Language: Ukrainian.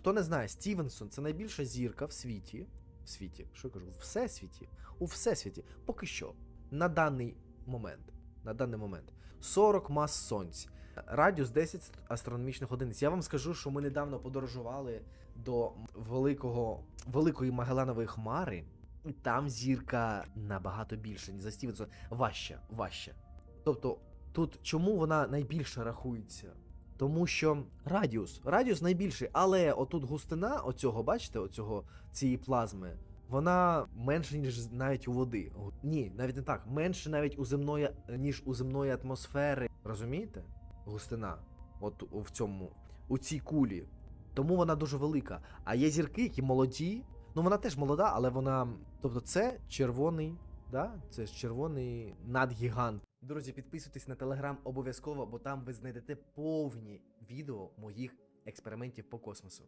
хто не знає, Стівенсон це найбільша зірка в світі. В світі, що я кажу, в всесвіті. У всесвіті. Поки що. На даний момент. На даний момент. 40 мас сонць. Радіус 10 астрономічних одиниць. Я вам скажу, що ми недавно подорожували до великого, великої Магеланової хмари, і там зірка набагато більша, ніж за Стівенсон. Важча, важча. Тобто, тут чому вона найбільше рахується? Тому що радіус, радіус найбільший, але отут густина оцього, бачите, оцього цієї плазми, вона менше, ніж навіть у води. Ні, навіть не так. Менше навіть у земної, ніж у земної атмосфери. Розумієте? Густина. От в цьому, у цій кулі. Тому вона дуже велика. А є зірки, які молоді. Ну вона теж молода, але вона. Тобто, це червоний, да? Це ж червоний надгігант. Друзі, підписуйтесь на телеграм обов'язково, бо там ви знайдете повні відео моїх експериментів по космосу.